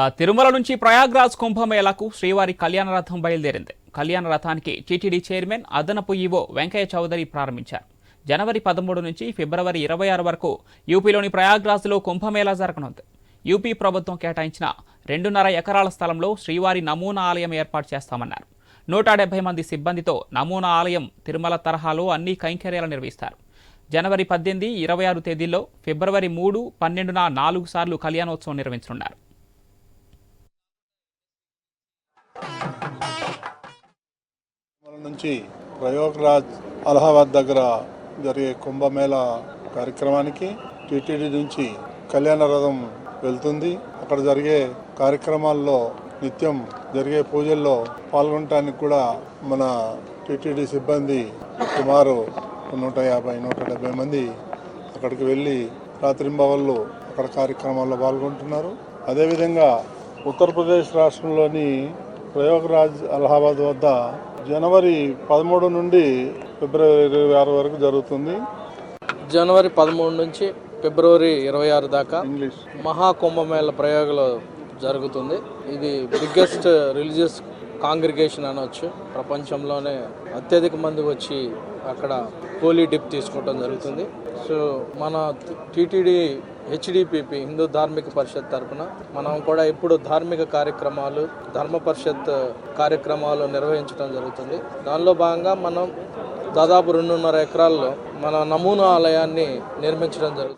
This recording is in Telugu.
తిరుమల నుంచి ప్రయాగ్రాజ్ కుంభమేళాకు శ్రీవారి కళ్యాణ రథం బయలుదేరింది. కళ్యాణ రథానికి టీటీడీ చైర్మన్ అదనపు ఈవో వెంకయ్య చౌదరి ప్రారంభించారు. జనవరి పదమూడు నుంచి ఫిబ్రవరి ఇరవై ఆరు వరకు యూపీలోని ప్రయాగ్రాజ్లో కుంభమేళా జరగనుంది. యూపీ ప్రభుత్వం కేటాయించిన రెండున్నర ఎకరాల స్థలంలో శ్రీవారి నమూనా ఆలయం ఏర్పాటు చేస్తామన్నారు. నూట డెబ్బై మంది సిబ్బందితో నమూనా ఆలయం తిరుమల తరహాలో అన్ని కైంకర్యాలు నిర్వహిస్తారు. జనవరి పద్దెనిమిది ఇరవై ఆరు తేదీల్లో ఫిబ్రవరి మూడు పన్నెండున నాలుగు సార్లు కళ్యాణోత్సవం నిర్వహించనున్నారు. నుంచి ప్రయోగరాజ్ అలహాబాద్ దగ్గర జరిగే కుంభమేళా కార్యక్రమానికి టీటీడీ నుంచి కళ్యాణ రథం వెళ్తుంది. అక్కడ జరిగే కార్యక్రమాల్లో నిత్యం జరిగే పూజల్లో పాల్గొనడానికి కూడా మన టీటీడీ సిబ్బంది సుమారు నూట యాభై నూట డెబ్బై మంది అక్కడికి వెళ్ళి రాత్రింబవళ్ళు అక్కడ కార్యక్రమాల్లో పాల్గొంటున్నారు. అదేవిధంగా ఉత్తరప్రదేశ్ రాష్ట్రంలోని ప్రయోగరాజ్ అలహాబాద్ వద్ద జనవరి పదమూడు నుండి ఫిబ్రవరి ఇరవై ఆరు వరకు జరుగుతుంది. జనవరి పదమూడు నుంచి ఫిబ్రవరి ఇరవై ఆరు దాకా ఇంగ్లీష్. మహాకుంభమేళ ప్రయోగంలో జరుగుతుంది. ఇది బిగ్గెస్ట్ రిలీజియస్ కాంగ్రిగేషన్ అనొచ్చు. ప్రపంచంలోనే అత్యధిక మంది వచ్చి అక్కడ హోలీ డిప్ తీసుకోవడం జరుగుతుంది. సో మన టీటీడీ హెచ్డిపిపి హిందూ ధార్మిక పరిషత్ తరపున మనం కూడా ఇప్పుడు ధార్మిక కార్యక్రమాలు ధర్మ పరిషత్ కార్యక్రమాలు నిర్వహించడం జరుగుతుంది. దానిలో భాగంగా మనం దాదాపు రెండున్నర ఎకరాల్లో మన నమూనా ఆలయాన్ని నిర్మించడం జరుగుతుంది.